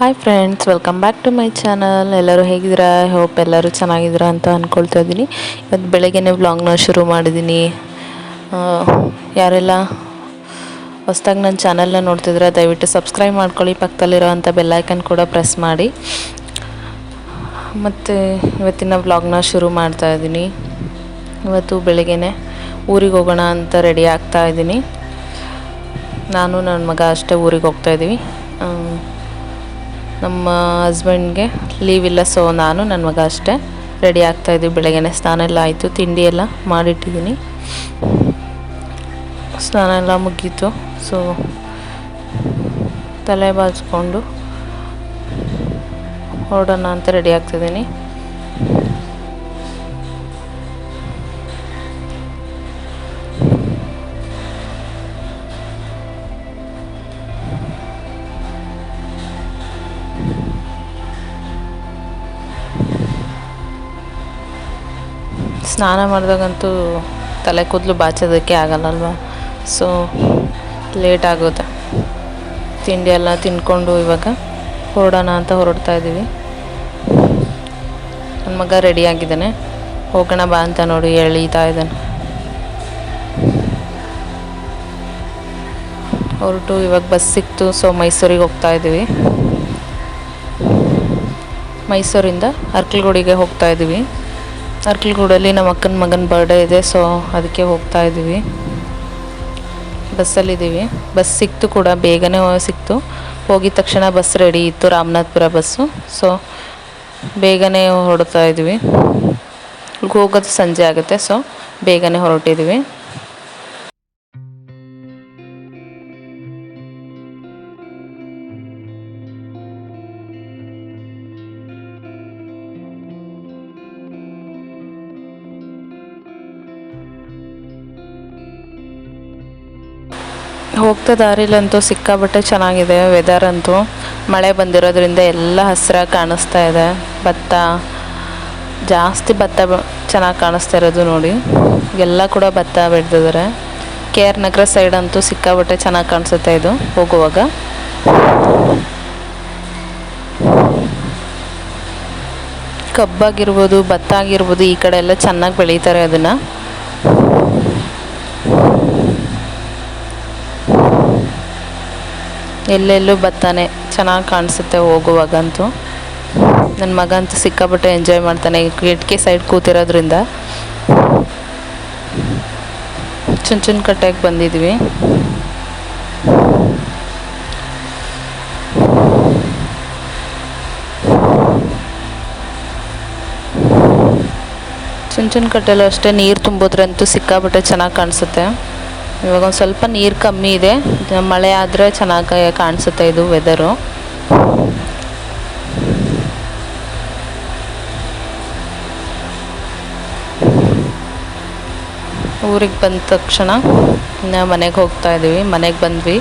Hi friends welcome back to my channel ಎಲ್ಲರೂ ಹೇಗಿದ್ದೀರಾ? Hope ಎಲ್ಲರೂ ಚೆನ್ನಾಗಿದ್ದೀರಾ ಅಂತ ಅಂದ್ಕೊಳ್ತಾ ಇದ್ದೀನಿ. ಇವತ್ತು ಬೆಳಗ್ಗೆನೇ ವ್ಲಾಗ್ನ ಶುರು ಮಾಡಿದ್ದೀನಿ. ಯಾರೆಲ್ಲ ಹೊಸ್ದಾಗಿ ನನ್ನ ಚಾನಲ್ನ ನೋಡ್ತಿದ್ರೆ ದಯವಿಟ್ಟು ಸಬ್ಸ್ಕ್ರೈಬ್ ಮಾಡ್ಕೊಳ್ಳಿ. ಪಕ್ಕದಲ್ಲಿರೋ ಅಂಥ ಬೆಲ್ಲೈಕನ್ ಕೂಡ ಪ್ರೆಸ್ ಮಾಡಿ. ಮತ್ತು ಇವತ್ತಿನ ವ್ಲಾಗ್ನ ಶುರು ಮಾಡ್ತಾ ಇದ್ದೀನಿ. ಇವತ್ತು ಬೆಳಗ್ಗೆನೆ ಊರಿಗೆ ಹೋಗೋಣ ಅಂತ ರೆಡಿ ಆಗ್ತಾ ಇದ್ದೀನಿ. ನಾನು ನನ್ನ ಮಗ ಅಷ್ಟೇ ಊರಿಗೆ ಹೋಗ್ತಾ ಇದ್ದೀವಿ. ಆ, ನಮ್ಮ ಹಸ್ಬೆಂಡ್ಗೆ ಲೀವ್ ಇಲ್ಲ ಸೊ ನಾನು ನನ್ನ ಮಗ ಅಷ್ಟೇ ರೆಡಿ ಆಗ್ತಾ ಇದ್ದೀವಿ ಬೆಳಗ್ಗೆನೆ ಸ್ನಾನ ಎಲ್ಲ ಆಯಿತು, ತಿಂಡಿ ಎಲ್ಲ ಮಾಡಿಟ್ಟಿದ್ದೀನಿ. ಸ್ನಾನ ಎಲ್ಲ ಮುಗೀತು ಸೊ ತಲೆ ಬಾಚ್ಕೊಂಡು ಹೊರಡೋಣ ಅಂತ ರೆಡಿ ಆಗ್ತಿದ್ದೀನಿ ಸ್ನಾನ ಮಾಡಿದಾಗಂತೂ ತಲೆ ಕೂದಲು ಬಾಚೋದಕ್ಕೆ ಆಗಲ್ಲಲ್ವಾ? ಸೊ ಲೇಟ್ ಆಗುತ್ತೆ ತಿಂಡಿ ಎಲ್ಲ ತಿನ್ಕೊಂಡು ಇವಾಗ ಹೊರಡೋಣ ಅಂತ ಹೊರಡ್ತಾ ಇದ್ದೀವಿ. ನನ್ನ ಮಗ ರೆಡಿ ಆಗಿದ್ದಾನೆ. ಹೋಗೋಣ ಬಾ ಅಂತ ನೋಡಿ ಎಳೀತಾ ಇದ್ದಾನೆ. ಹೊರಟು ಇವಾಗ ಬಸ್ ಸಿಕ್ತು. ಸೊ ಮೈಸೂರಿಗೆ ಹೋಗ್ತಾ ಇದ್ದೀವಿ. ಮೈಸೂರಿಂದ ಅರ್ಕಲ್ಗುಡಿಗೆ ಹೋಗ್ತಾ ಇದ್ದೀವಿ. ಅರ್ಕಲ್ಗೂಡಲ್ಲಿ ನಮ್ಮ ಅಕ್ಕನ ಮಗನ ಬರ್ಡೇ ಇದೆ ಸೊ ಅದಕ್ಕೆ ಹೋಗ್ತಾ ಇದ್ದೀವಿ. ಬಸ್ಸಲ್ಲಿದ್ದೀವಿ ಬಸ್ ಸಿಕ್ತು ಕೂಡ, ಬೇಗನೆ ಸಿಕ್ತು. ಹೋಗಿದ ತಕ್ಷಣ ಬಸ್ ರೆಡಿ ಇತ್ತು, ರಾಮನಾಥ್ಪುರ ಬಸ್ಸು ಸೊ ಬೇಗನೆ ಹೊರಡ್ತಾ ಇದ್ದೀವಿ. ಹೋಗೋದು ಸಂಜೆ ಆಗುತ್ತೆ ಸೊ ಬೇಗನೆ ಹೊರಟಿದ್ದೀವಿ. ಹೋಗ್ತಾ ದಾರಿಲಂತೂ ಸಿಕ್ಕಾಬಟ್ಟೆ ಚೆನ್ನಾಗಿದೆ ವೆದರ್ ಅಂತೂ. ಮಳೆ ಬಂದಿರೋದ್ರಿಂದ ಎಲ್ಲ ಹಸಿರಾಗಿ ಕಾಣಿಸ್ತಾ ಇದೆ. ಭತ್ತ, ಜಾಸ್ತಿ ಭತ್ತ ಚೆನ್ನಾಗಿ ಕಾಣಿಸ್ತಾ ಇರೋದು ನೋಡಿ. ಎಲ್ಲ ಕೂಡ ಭತ್ತ ಬೆಳೆದಿದ್ದಾರೆ ಕೆ ಆರ್ ನಗರ ಸೈಡ್ ಅಂತೂ ಸಿಕ್ಕಾಬಟ್ಟೆ ಚೆನ್ನಾಗಿ ಕಾಣಿಸುತ್ತೆ ಇದು, ಹೋಗುವಾಗ. ಕಬ್ಬಾಗಿರ್ಬೋದು, ಭತ್ತ ಆಗಿರ್ಬೋದು, ಈ ಕಡೆ ಎಲ್ಲ ಚೆನ್ನಾಗಿ ಬೆಳೀತಾರೆ ಅದನ್ನು. ಎಲ್ಲೆಲ್ಲೂ ಬರ್ತಾನೆ. ಚೆನ್ನಾಗಿ ಕಾಣಿಸುತ್ತೆ ಹೋಗುವಾಗಂತೂ. ನನ್ನ ಮಗ ಅಂತೂ ಸಿಕ್ಕಾಪಟ್ಟೆ ಎಂಜಾಯ್ ಮಾಡ್ತಾನೆ. ಕಿಟಕಿ ಸೈಡ್ ಕೂತಿರೋದ್ರಿಂದ. ಚುಂಚುನ್ ಕಟ್ಟೆಗೆ ಬಂದಿದ್ವಿ. ಚುಂಚುನ್ ಕಟ್ಟೆಲ್ಲೂ ಅಷ್ಟೇ ನೀರು ತುಂಬೋದ್ರಂತೂ ಸಿಕ್ಕಾಪಟ್ಟೆ ಚೆನ್ನಾಗಿ ಕಾಣಿಸುತ್ತೆ. ಇವಾಗ ಒಂದು ಸ್ವಲ್ಪ ನೀರು ಕಮ್ಮಿ ಇದೆ. ಮಳೆ ಆದರೆ ಚೆನ್ನಾಗಿ ಕಾಣಿಸುತ್ತೆ ಇದು ವೆದರು ಊರಿಗೆ ಬಂದ ತಕ್ಷಣ ಮನೆಗೆ ಹೋಗ್ತಾ ಇದ್ದೀವಿ ಮನೆಗೆ ಬಂದ್ವಿ.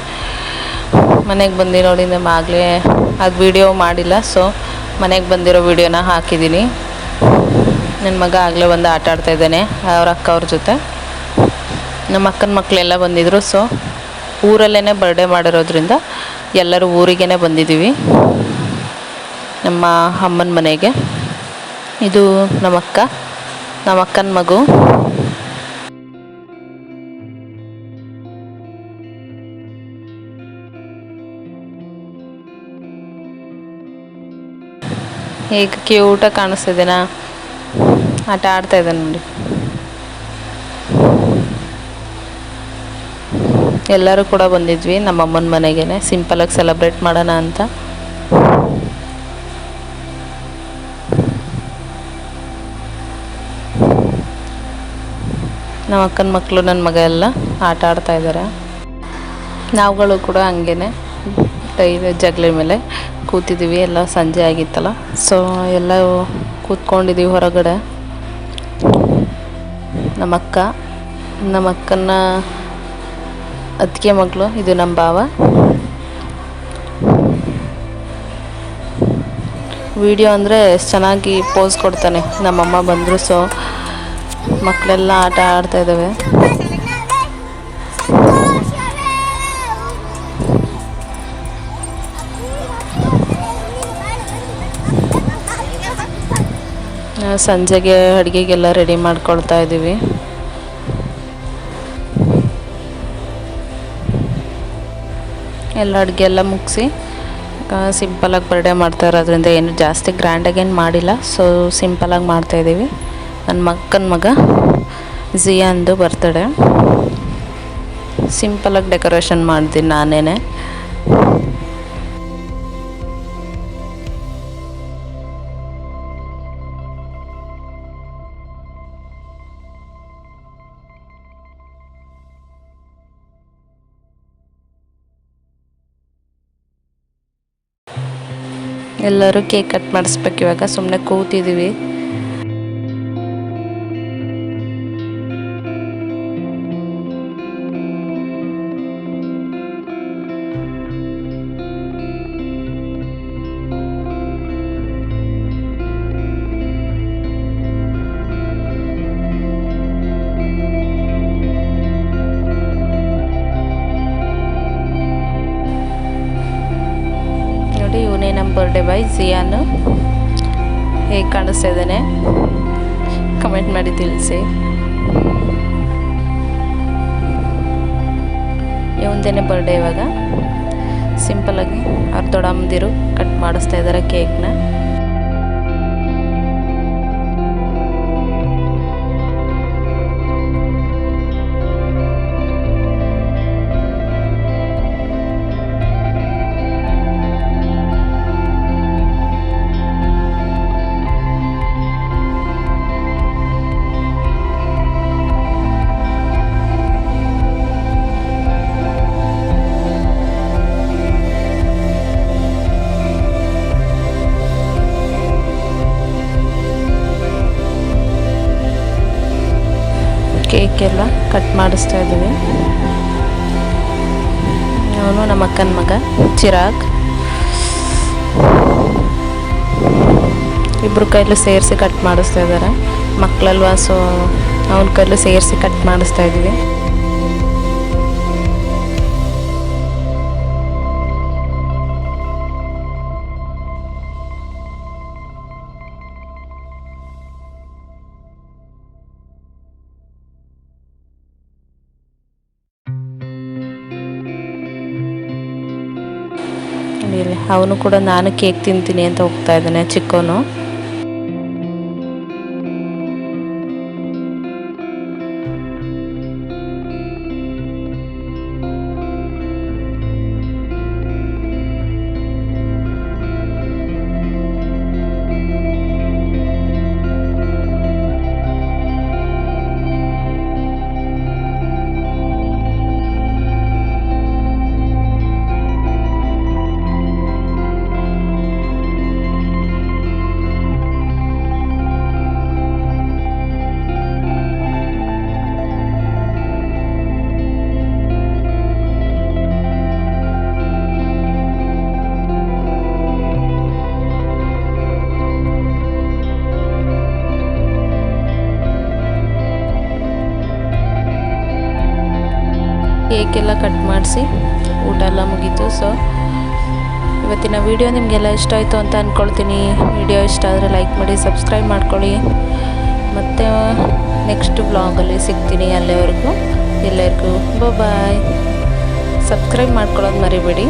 ಮನೆಗೆ ಬಂದು ನೋಡಿ ನಮ್ಮ ಆಗಲೇ ಅದು ವಿಡಿಯೋ ಮಾಡಿಲ್ಲ ಸೊ ಮನೆಗೆ ಬಂದಿರೋ ವಿಡಿಯೋನ ಹಾಕಿದ್ದೀನಿ ನನ್ನ ಮಗ ಆಗಲೇ ಬಂದು ಆಟ ಆಡ್ತಾ ಇದ್ದಾನೆ, ಅವ್ರ ಅಕ್ಕ ಅವ್ರ ಜೊತೆ. ನಮ್ಮ ಅಕ್ಕನ ಮಕ್ಕಳೆಲ್ಲ ಬಂದಿದ್ದರು ಸೊ ಊರಲ್ಲೇ ಬರ್ಡೇ ಮಾಡಿರೋದ್ರಿಂದ ಎಲ್ಲರೂ ಊರಿಗೇ ಬಂದಿದ್ದೀವಿ ನಮ್ಮ ಅಮ್ಮನ ಮನೆಗೆ. ಇದು ನಮ್ಮ ಅಕ್ಕ, ನಮ್ಮ ಅಕ್ಕನ ಮಗು. ಈಗ ಕ್ಯೂಟಾಗಿ ಕಾಣಿಸ್ತಿದ್ದೀನ ಆಟ ಆಡ್ತಾ ಇದ್ದಾನೆ ನೋಡಿ. ಎಲ್ಲರೂ ಕೂಡ ಬಂದಿದ್ವಿ, ನಮ್ಮ ಅಮ್ಮನ ಮನೆಗೇ ಸಿಂಪಲಾಗಿ ಸೆಲೆಬ್ರೇಟ್ ಮಾಡೋಣ ಅಂತ. ನಮ್ಮ ಅಕ್ಕನ ಮಕ್ಕಳು ನನ್ನ ಮಗ ಎಲ್ಲ ಆಟ ಆಡ್ತಾ ಇದ್ದಾರೆ ನಾವುಗಳು ಕೂಡ ಹಂಗೇನೆ ಡೈಲಿ ಜಗಲಿ ಮೇಲೆ ಕೂತಿದ್ದೀವಿ ಎಲ್ಲ ಸಂಜೆ ಆಗಿತ್ತಲ್ಲ ಸೊ ಎಲ್ಲ ಕೂತ್ಕೊಂಡಿದ್ದೀವಿ ಹೊರಗಡೆ. ನಮ್ಮ ಅಕ್ಕ, ನಮ್ಮ ಅಕ್ಕನ ಅದಕ್ಕೆ ಮಕ್ಕಳು ಇದು ನಮ್ಮ ಭಾವ. ವಿಡಿಯೋ ಅಂದರೆ ಚೆನ್ನಾಗಿ ಪೋಸ್ ಕೊಡ್ತಾನೆ. ನಮ್ಮಮ್ಮ ಬಂದರು ಸೊ ಮಕ್ಕಳೆಲ್ಲ ಆಟ ಆಡ್ತಾ ಇದ್ದಾವೆ ಸಂಜೆಗೆ ಅಡುಗೆಗೆಲ್ಲ ರೆಡಿ ಮಾಡ್ಕೊಳ್ತಾ ಇದ್ದೀವಿ. ಎಲ್ಲ ಅಡುಗೆ ಎಲ್ಲ ಮುಗಿಸಿ ಸಿಂಪಲಾಗಿ ಬರ್ಡೇ ಮಾಡ್ತಾ ಇರೋದ್ರಿಂದ ಏನು ಜಾಸ್ತಿ ಗ್ರ್ಯಾಂಡಾಗೇನು ಮಾಡಿಲ್ಲ. ಸೊ ಸಿಂಪಲಾಗಿ ಮಾಡ್ತಾಯಿದ್ದೀವಿ ನನ್ನ ಮಕ್ಕನ ಮಗ ಜಿಯಾಂದು ಬರ್ತಡೇ ಸಿಂಪಲಾಗಿ ಡೆಕೋರೇಷನ್ ಮಾಡಿದ್ದೀನಿ ನಾನೇ ಎಲ್ಲರೂ ಕೇಕ್ ಕಟ್ ಮಾಡಿಸ್ಬೇಕು ಇವಾಗ ಸುಮ್ಮನೆ ಕೂತಿದ್ದೀವಿ ಬರ್ಡೇ ಬೈ ಜಿಯಾನು ಹೇಗೆ ಕಾಣಿಸ್ತಾ ಇದ್ದಾನೆ ಕಮೆಂಟ್ ಮಾಡಿ ತಿಳಿಸಿ. ಇವಂದೇನೆ ಬರ್ಡೇ ಇವಾಗ. ಸಿಂಪಲಾಗಿ ಅವ್ರ ದೊಡ್ಡಮ್ಮದಿರು ಕಟ್ ಮಾಡಿಸ್ತಾ ಇದ್ದಾರೆ ಕೇಕ್ನ ಕೇಕ್ ಎಲ್ಲ ಕಟ್ ಮಾಡಿಸ್ತಾ ಇದ್ದೀವಿ. ಅವನು ನಮ್ಮ ಅಕ್ಕನ ಮಗ, ಚಿರಾಗ್. ಇಬ್ಬರು ಕೈಲು ಸೇರಿಸಿ ಕಟ್ ಮಾಡಿಸ್ತಾ ಇದ್ದಾರೆ. ಮಕ್ಕಳಲ್ವಾ ಸೊ ಅವನ ಕೈಲು ಸೇರಿಸಿ ಕಟ್ ಮಾಡಿಸ್ತಾ ಇದ್ದೀವಿ. ಅವನು ಕೂಡ ನಾನು ಕೇಕ್ ತಿಂತೀನಿ ಅಂತ ಹೋಗ್ತಾ ಇದ್ದಾನೆ ಚಿಕ್ಕವನು. ಮಾಡಿಸಿ. ಊಟ ಎಲ್ಲ ಮುಗೀತು. ಸೊ ಇವತ್ತಿನ ವಿಡಿಯೋ ನಿಮಗೆಲ್ಲ ಇಷ್ಟ ಆಯಿತು ಅಂತ ಅಂದ್ಕೊಳ್ತೀನಿ ವಿಡಿಯೋ ಇಷ್ಟ ಆದರೆ ಲೈಕ್ ಮಾಡಿ ಸಬ್ಸ್ಕ್ರೈಬ್ ಮಾಡ್ಕೊಳ್ಳಿ. ಮತ್ತು ನೆಕ್ಸ್ಟ್ ಬ್ಲಾಗಲ್ಲಿ ಸಿಗ್ತೀನಿ ಅಲ್ಲಿವರೆಗೂ. ಎಲ್ಲರಿಗೂ ಬಾಯ್ ಸಬ್ಸ್ಕ್ರೈಬ್ ಮಾಡ್ಕೊಳ್ಳೋದು ಮರಿಬೇಡಿ.